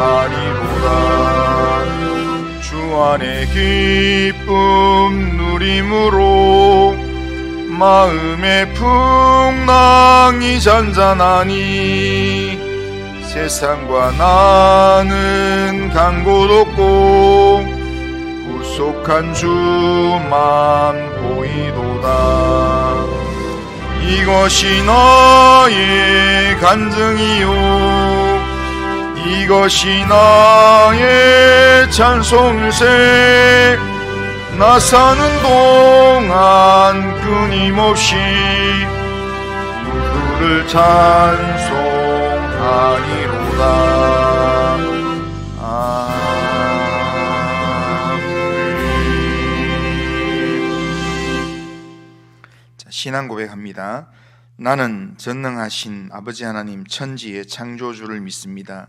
하리로다 주 안에 기쁨 누림으로 마음의 풍랑이 잔잔하니 세상과 나는 간곳 없고 구속한 주만 보이도다. 이것이 나의 간증이요 이것이 나의 찬송일세 나 사는 동안 끊임없이 아멘 자, 신앙 고백합니다. 나는 전능하신 아버지 하나님 천지의 창조주를 믿습니다.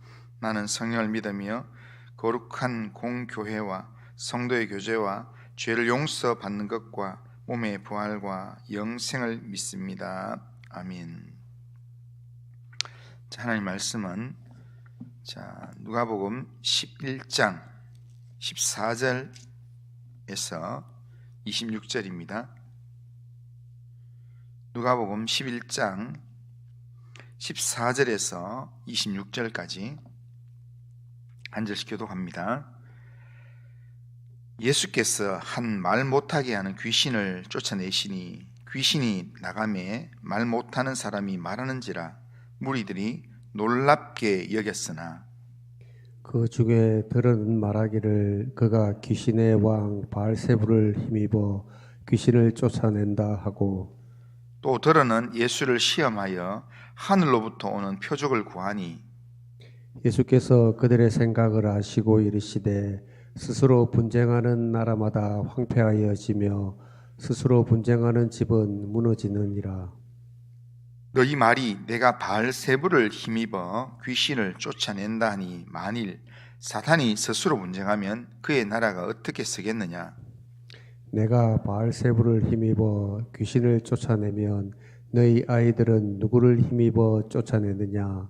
나는 성령을 믿으며 거룩한 공교회와 성도의 교제와 죄를 용서받는 것과 몸의 부활과 영생을 믿습니다. 아멘. 자, 하나님 말씀은 자, 누가복음 11장 14절에서 26절입니다. 누가복음 11장 14절에서 26절까지 한 절씩 교독합니다. 예수께서 한 말 못하게 하는 귀신을 쫓아내시니 귀신이 나가매 말 못하는 사람이 말하는지라 무리들이 놀랍게 여겼으나 그 중에 들은 말하기를 그가 귀신의 왕 바알세부를 힘입어 귀신을 쫓아낸다 하고 또 들어는 예수를 시험하여 하늘로부터 오는 표적을 구하니 예수께서 그들의 생각을 아시고 이르시되 스스로 분쟁하는 나라마다 황폐하여지며 스스로 분쟁하는 집은 무너지느니라. 너희 말이 내가 바알세부를 힘입어 귀신을 쫓아낸다 하니 만일 사탄이 스스로 분쟁하면 그의 나라가 어떻게 서겠느냐? 내가 바알세부를 힘입어 귀신을 쫓아내면 너희 아이들은 누구를 힘입어 쫓아내느냐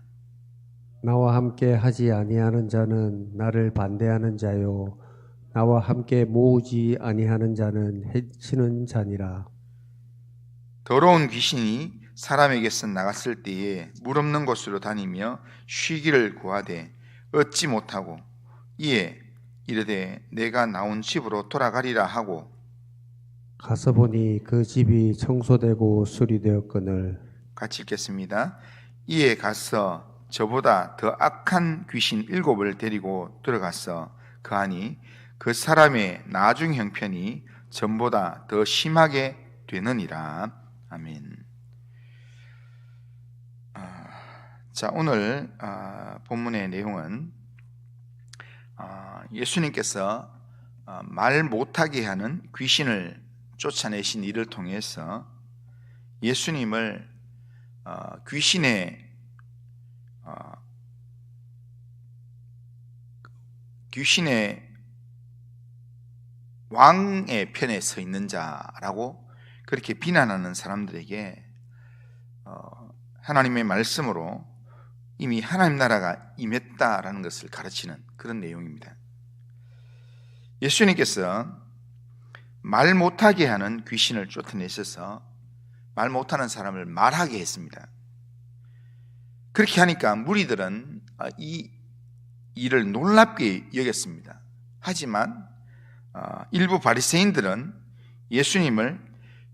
나와 함께 하지 아니하는 자는 나를 반대하는 자요. 나와 함께 모으지 아니하는 자는 해치는 자니라. 더러운 귀신이 사람에게서 나갔을 때에 물 없는 곳으로 다니며 쉬기를 구하되 얻지 못하고 이에 이르되 내가 나온 집으로 돌아가리라 하고 가서 보니 그 집이 청소되고 수리되었거늘. 같이 읽겠습니다. 이에 가서 저보다 더 악한 귀신 일곱을 데리고 들어가서 그 안이 그 사람의 나중 형편이 전보다 더 심하게 되느니라. 아멘. 아, 자 오늘 아, 본문의 내용은 아, 예수님께서 아, 말 못하게 하는 귀신을 쫓아내신 일을 통해서 예수님을 어, 귀신의 어, 귀신의 왕의 편에 서 있는 자라고 그렇게 비난하는 사람들에게 어, 하나님의 말씀으로 이미 하나님 나라가 임했다라는 것을 가르치는 그런 내용입니다. 예수님께서 말 못하게 하는 귀신을 쫓아내셔서 말 못하는 사람을 말하게 했습니다. 그렇게 하니까 무리들은 아, 이 일을 놀랍게 여겼습니다. 하지만 어, 일부 바리새인들은 예수님을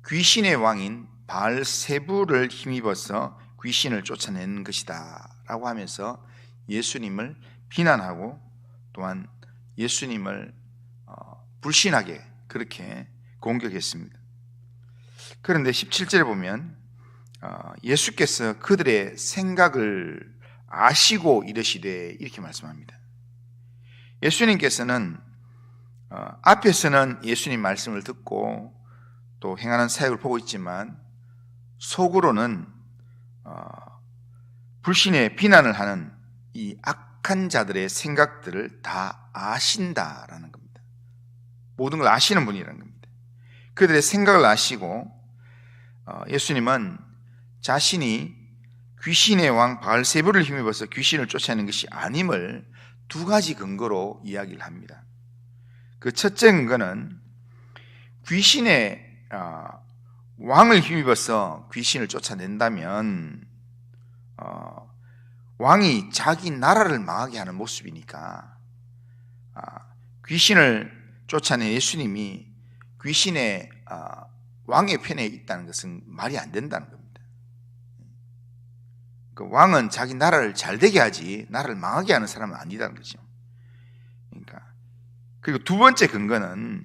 귀신의 왕인 바알세부를 힘입어서 귀신을 쫓아내는 것이다라고 하면서 예수님을 비난하고 또한 예수님을 어, 불신하게 그렇게 공격했습니다. 그런데 17절에 보면 어, 예수께서 그들의 생각을 아시고 이르시되 이렇게 말씀합니다. 예수님께서는 어, 앞에서는 예수님 말씀을 듣고 또 행하는 사역을 보고 있지만 속으로는 어, 불신의 비난을 하는 이 악한 자들의 생각들을 다 아신다라는 겁니다. 모든 걸 아시는 분이라는 겁니다. 그들의 생각을 아시고 어, 예수님은 자신이 귀신의 왕 바알세부를 힘입어서 귀신을 쫓아내는 것이 아님을 두 가지 근거로 이야기를 합니다. 그 첫째 근거는 귀신의 어, 왕을 힘입어서 귀신을 쫓아낸다면 어, 왕이 자기 나라를 망하게 하는 모습이니까 아, 귀신을 쫓아낸 예수님이 귀신의 아, 왕의 편에 있다는 것은 말이 안 된다는 겁니다. 그 왕은 자기 나라를 잘 되게 하지 나라를 망하게 하는 사람은 아니다는 거죠. 그러니까 그리고 두 번째 근거는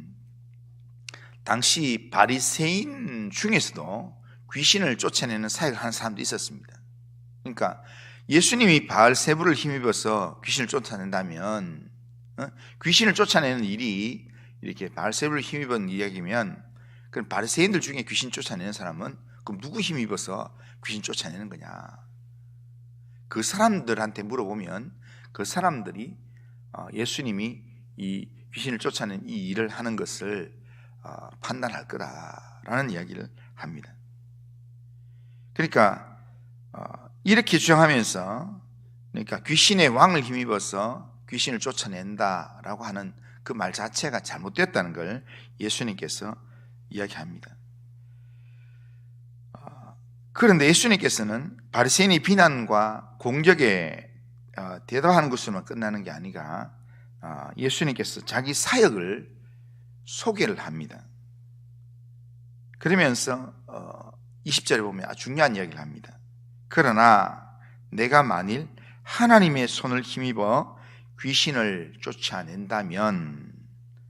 당시 바리새인 중에서도 귀신을 쫓아내는 사역을 하는 사람도 있었습니다. 그러니까 예수님이 바알세부를 힘입어서 귀신을 쫓아낸다면 어? 귀신을 쫓아내는 일이 이렇게 바알세부를 힘입은 이야기면 그럼 바리새인들 중에 귀신 쫓아내는 사람은 그럼 누구 힘입어서 귀신 쫓아내는 거냐? 그 사람들한테 물어보면 그 사람들이 어, 예수님이 이 귀신을 쫓아내는 이 일을 하는 것을 어, 판단할 거다라는 이야기를 합니다. 그러니까 어, 이렇게 주장하면서 그러니까 귀신의 왕을 힘입어서 귀신을 쫓아낸다라고 하는 그 말 자체가 잘못됐다는 걸 예수님께서 이야기합니다. 어, 그런데 예수님께서는 바리새인의 비난과 공격에 어, 대답하는 것으로만 끝나는 게 아니라 어, 예수님께서 자기 사역을 소개를 합니다. 그러면서 20절에 보면 아주 중요한 이야기를 합니다. 그러나 내가 만일 하나님의 손을 힘입어 귀신을 쫓아낸다면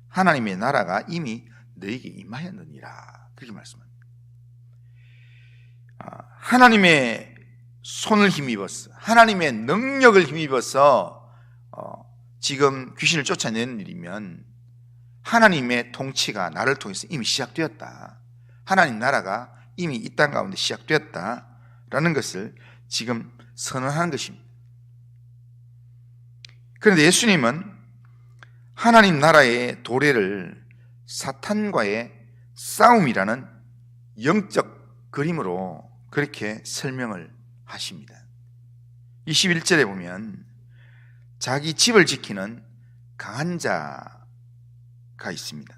하나님의 나라가 이미 너에게 임하였느니라. 그렇게 말씀합니다. 아, 하나님의 손을 힘입어서 하나님의 능력을 힘입어서 어, 지금 귀신을 쫓아내는 일이면 하나님의 통치가 나를 통해서 이미 시작되었다. 하나님 나라가 이미 이 땅 가운데 시작되었다 라는 것을 지금 선언하는 것입니다. 그런데 예수님은 하나님 나라의 도래를 사탄과의 싸움이라는 영적 그림으로 그렇게 설명을 하십니다. 21절에 보면 자기 집을 지키는 강한 자가 있습니다.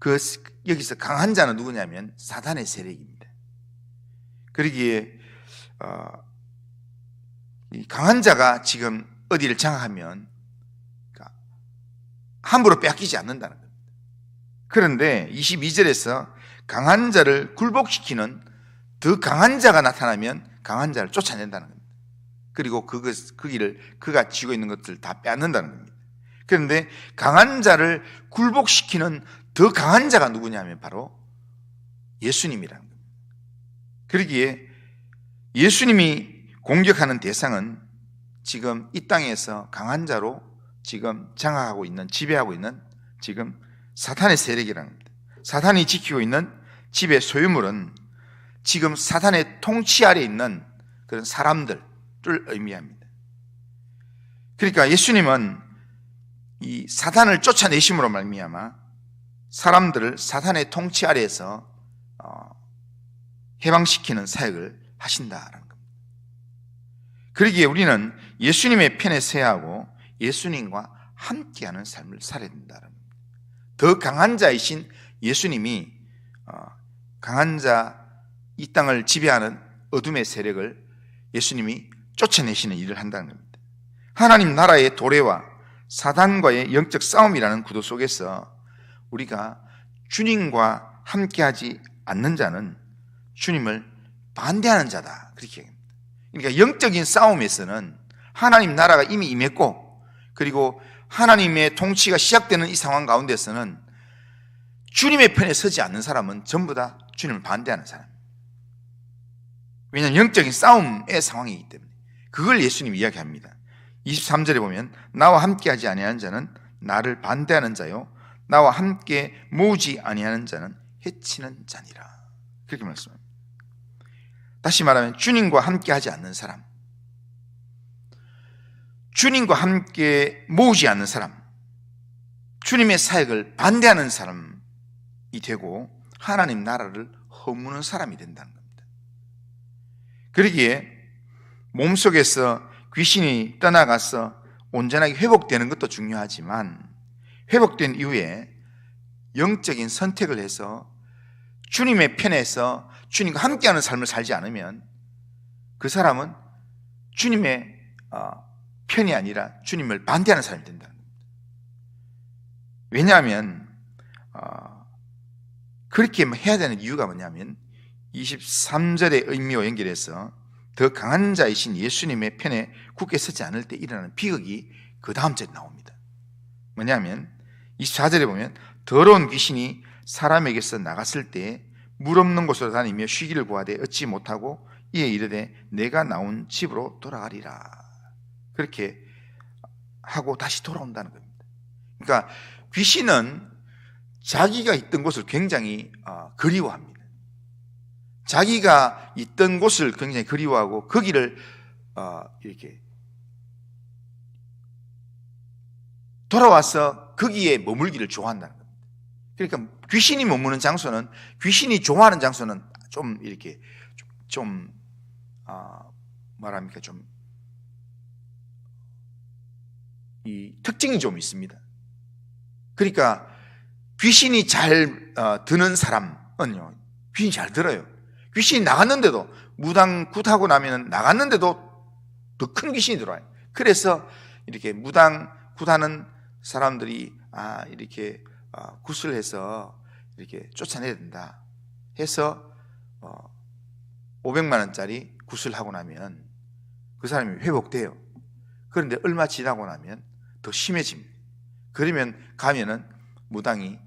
그 여기서 강한 자는 누구냐면 사단의 세력입니다. 그러기에 어, 이 강한 자가 지금 어디를 장악하면 그러니까 함부로 빼앗기지 않는다는 겁니다. 그런데 22절에서 강한 자를 굴복시키는 더 강한 자가 나타나면 강한 자를 쫓아낸다는 겁니다. 그리고 그것, 그 길을 그가 쥐고 있는 것들 다 빼앗는다는 겁니다. 그런데 강한 자를 굴복시키는 더 강한 자가 누구냐면 바로 예수님이라는 겁니다. 그러기에 예수님이 공격하는 대상은 지금 이 땅에서 강한 자로 지금 장악하고 있는, 지배하고 있는 지금 사탄의 세력이라는 겁니다. 사탄이 지키고 있는 집의 소유물은 지금 사탄의 통치 아래 있는 그런 사람들을 의미합니다. 그러니까 예수님은 이 사탄을 쫓아내심으로 말미암아 사람들을 사탄의 통치 아래에서 어, 해방시키는 사역을 하신다라는 겁니다. 그러기에 우리는 예수님의 편에 서야 하고 예수님과 함께하는 삶을 살아야 된다는 겁니다. 더 강한 자이신 예수님이 어, 강한 자 이 땅을 지배하는 어둠의 세력을 예수님이 쫓아내시는 일을 한다는 겁니다. 하나님 나라의 도래와 사단과의 영적 싸움이라는 구도 속에서 우리가 주님과 함께하지 않는 자는 주님을 반대하는 자다. 그렇게 얘기합니다. 그러니까 영적인 싸움에서는 하나님 나라가 이미 임했고 그리고 하나님의 통치가 시작되는 이 상황 가운데서는 주님의 편에 서지 않는 사람은 전부 다 주님을 반대하는 사람. 왜냐하면 영적인 싸움의 상황이기 때문에 그걸 예수님 이야기합니다. 23절에 보면 나와 함께하지 아니하는 자는 나를 반대하는 자요 나와 함께 모으지 아니하는 자는 해치는 자니라. 그렇게 말씀합니다. 다시 말하면 주님과 함께하지 않는 사람, 주님과 함께 모으지 않는 사람, 주님의 사역을 반대하는 사람이 되고 하나님 나라를 허무는 사람이 된다는 겁니다. 그러기에 몸속에서 귀신이 떠나가서 온전하게 회복되는 것도 중요하지만 회복된 이후에 영적인 선택을 해서 주님의 편에서 주님과 함께하는 삶을 살지 않으면 그 사람은 주님의 어, 편이 아니라 주님을 반대하는 사람이 겁니다. 왜냐하면 어, 그렇게 해야 되는 이유가 뭐냐면 23절의 의미와 연결해서 더 강한 자이신 예수님의 편에 굳게 서지 않을 때 일어나는 비극이 그 다음 절에 나옵니다. 뭐냐면 24절에 보면 더러운 귀신이 사람에게서 나갔을 때 물 없는 곳으로 다니며 쉬기를 구하되 얻지 못하고 이에 이르되 내가 나온 집으로 돌아가리라. 그렇게 하고 다시 돌아온다는 겁니다. 그러니까 귀신은 자기가 있던 곳을 굉장히 어, 그리워합니다. 자기가 있던 곳을 굉장히 그리워하고 거기를 어, 이렇게 돌아와서 거기에 머물기를 좋아한다는 겁니다. 그러니까 귀신이 머무는 장소는 귀신이 좋아하는 장소는 좀 이렇게 좀 아, 말합니까 좀 이 특징이 좀 있습니다. 그러니까 귀신이 잘 어, 드는 사람은요 귀신이 잘 들어요. 귀신이 나갔는데도 무당 굿하고 나면 나갔는데도 더 큰 귀신이 들어와요. 그래서 이렇게 무당 굿하는 사람들이 아 이렇게 어, 굿을 해서 이렇게 쫓아내야 된다 해서 어, 500만 원짜리 굿을 하고 나면 그 사람이 회복돼요. 그런데 얼마 지나고 나면 더 심해집니다. 그러면 가면은 무당이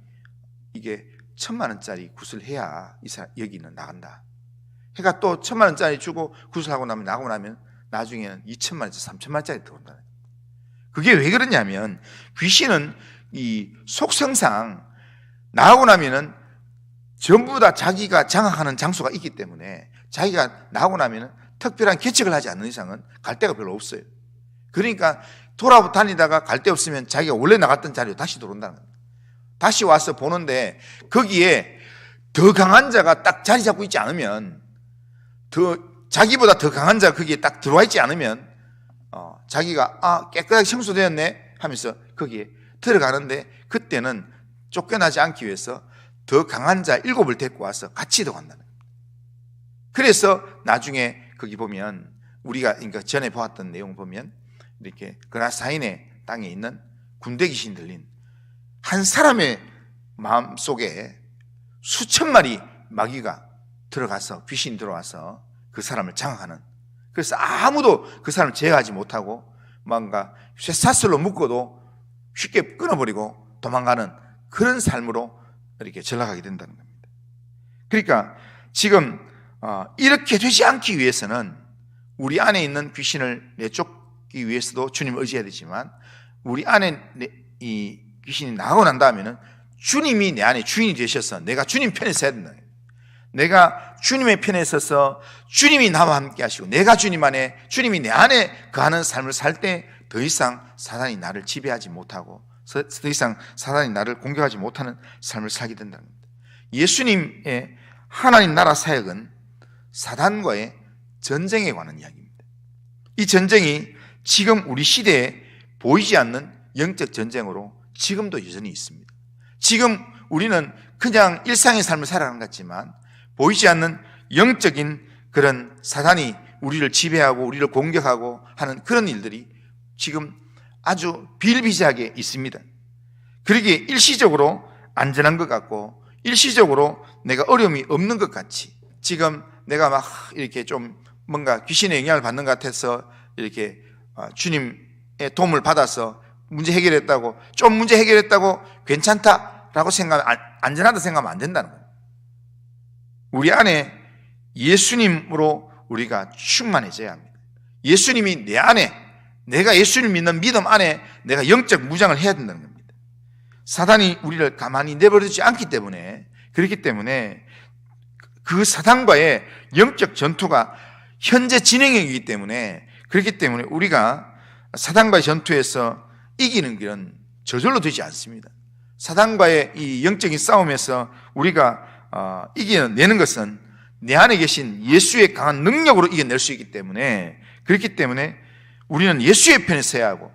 이게 천만 원짜리 굿을 해야 이 사람 여기는 나간다. 해가 또 천만 원짜리 주고 굿을 하고 나면 나가고 나면 나중에는 2천만 원짜리, 3천만 원짜리 들어온다. 그게 왜 그러냐면 귀신은 이 속성상 나가고 나면은 전부 다 자기가 장악하는 장소가 있기 때문에 자기가 나가고 나면은 특별한 계책을 하지 않는 이상은 갈 데가 별로 없어요. 그러니까 돌아다니다가 갈 데 없으면 자기가 원래 나갔던 자리로 다시 들어온다는 거예요. 다시 와서 보는데 거기에 더 강한 자가 딱 자리 잡고 있지 않으면 더 자기보다 더 강한 자가 거기에 딱 들어와 있지 않으면 어, 자기가 아 깨끗하게 청소되었네 하면서 거기에 들어가는데 그때는 쫓겨나지 않기 위해서 더 강한 자 일곱을 데리고 와서 같이 들어간다는. 그래서 나중에 거기 보면 우리가 그러니까 전에 보았던 내용 보면 이렇게 그라사인의 땅에 있는 군대 귀신 들린 한 사람의 마음 속에 수천 마리 마귀가 들어가서 귀신이 들어와서 그 사람을 장악하는 그래서 아무도 그 사람을 제어하지 못하고 뭔가 쇠사슬로 묶어도 쉽게 끊어버리고 도망가는 그런 삶으로 이렇게 전락하게 된다는 겁니다. 그러니까 지금 어, 이렇게 되지 않기 위해서는 우리 안에 있는 귀신을 내쫓기 위해서도 주님을 의지해야 되지만 우리 안에 내- 이 귀신이 나가고 난 다음에는 주님이 내 안에 주인이 되셔서 내가 주님 편에 서야 된다. 내가 주님의 편에 서서 주님이 나와 함께 하시고 내가 주님 안에 주님이 내 안에 거하는 삶을 살 때 더 이상 사단이 나를 지배하지 못하고 서- 더 이상 사단이 나를 공격하지 못하는 삶을 살게 된다는 겁니다. 예수님의 하나님 나라 사역은 사단과의 전쟁에 관한 이야기입니다. 이 전쟁이 지금 우리 시대에 보이지 않는 영적 전쟁으로 지금도 여전히 있습니다. 지금 우리는 그냥 일상의 삶을 살아가는 것 같지만 보이지 않는 영적인 그런 사단이 우리를 지배하고 우리를 공격하고 하는 그런 일들이 지금 아주 비일비재하게 있습니다. 그러기에 일시적으로 안전한 것 같고 일시적으로 내가 어려움이 없는 것 같이 지금 내가 막 이렇게 좀 뭔가 귀신의 영향을 받는 것 같아서 이렇게 어, 주님의 도움을 받아서 문제 해결했다고 좀 문제 해결했다고 괜찮다라고 생각하면 안- 안전하다 생각하면 안 된다는 거예요. 우리 안에 예수님으로 우리가 충만해져야 합니다. 예수님이 내 안에 내가 예수를 믿는 믿음 안에 내가 영적 무장을 해야 된다는 겁니다. 사단이 우리를 가만히 내버려두지 않기 때문에 그렇기 때문에 그 사단과의 영적 전투가 현재 진행형이기 때문에 그렇기 때문에 우리가 사단과의 전투에서 이기는 길은 저절로 되지 않습니다. 사단과의 이 영적인 싸움에서 우리가 어, 이겨내는 것은 내 안에 계신 예수의 강한 능력으로 이겨낼 수 있기 때문에 그렇기 때문에 우리는 예수의 편에 서야 하고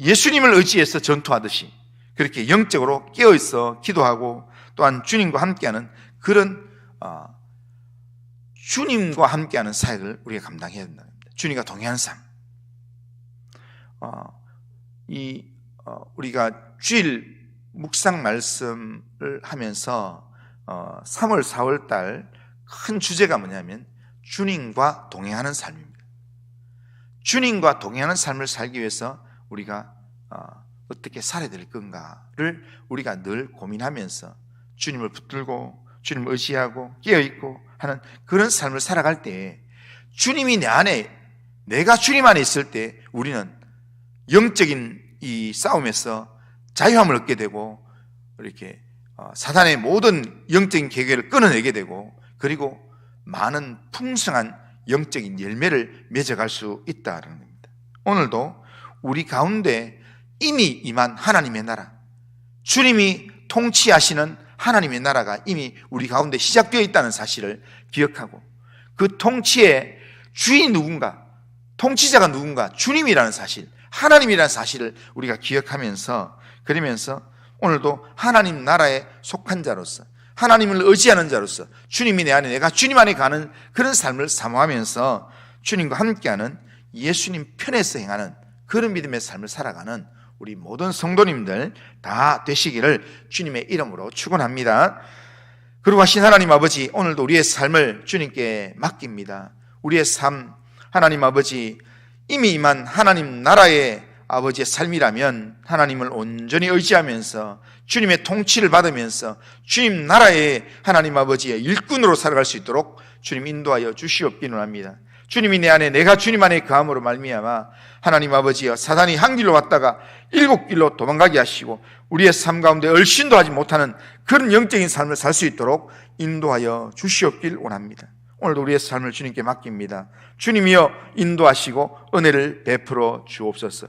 예수님을 의지해서 전투하듯이 그렇게 영적으로 깨어 있어 기도하고 또한 주님과 함께하는 그런 어, 주님과 함께하는 사역을 우리가 감당해야 된다는 겁니다. 주님과 동행하는 삶. 어, 이 어, 우리가 주일 묵상 말씀을 하면서 어, 3월, 4월 달 큰 주제가 뭐냐면 주님과 동행하는 삶입니다. 주님과 동행하는 삶을 살기 위해서 우리가 어, 어떻게 살아야 될 건가를 우리가 늘 고민하면서 주님을 붙들고 주님을 의지하고 깨어 있고 하는 그런 삶을 살아갈 때 주님이 내 안에 내가 주님 안에 있을 때 우리는 영적인 이 싸움에서 자유함을 얻게 되고 이렇게 어, 사단의 모든 영적인 계획을 끊어내게 되고 그리고 많은 풍성한 영적인 열매를 맺어갈 수 있다는 겁니다. 오늘도 우리 가운데 이미 임한 하나님의 나라, 주님이 통치하시는 하나님의 나라가 이미 우리 가운데 시작되어 있다는 사실을 기억하고 그 통치의 주인이 누군가, 통치자가 누군가, 주님이라는 사실, 하나님이라는 사실을 우리가 기억하면서 그러면서 오늘도 하나님 나라에 속한 자로서 하나님을 의지하는 자로서 주님이 내 안에 내가 주님 안에 가는 그런 삶을 사모하면서 주님과 함께하는 예수님 편에서 행하는 그런 믿음의 삶을 살아가는 우리 모든 성도님들 다 되시기를 주님의 이름으로 축원합니다. 그리고 하신 하나님 아버지 오늘도 우리의 삶을 주님께 맡깁니다. 우리의 삶 하나님 아버지 이미 임한 하나님 나라의 아버지의 삶이라면 하나님을 온전히 의지하면서 주님의 통치를 받으면서 주님 나라의 하나님 아버지의 일꾼으로 살아갈 수 있도록 주님 인도하여 주시옵기는 합니다. 주님이 내 안에 내가 주님 안에 거함으로 말미암아 하나님 아버지여 사단이 한 길로 왔다가 일곱 길로 도망가게 하시고 우리의 삶 가운데 얼씬도 하지 못하는 그런 영적인 삶을 살 수 있도록 인도하여 주시옵길 원합니다. 오늘도 우리의 삶을 주님께 맡깁니다. 주님이여 인도하시고 은혜를 베풀어 주옵소서.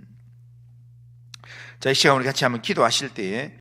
자, 이 시간 우리 같이 한번 기도하실 때에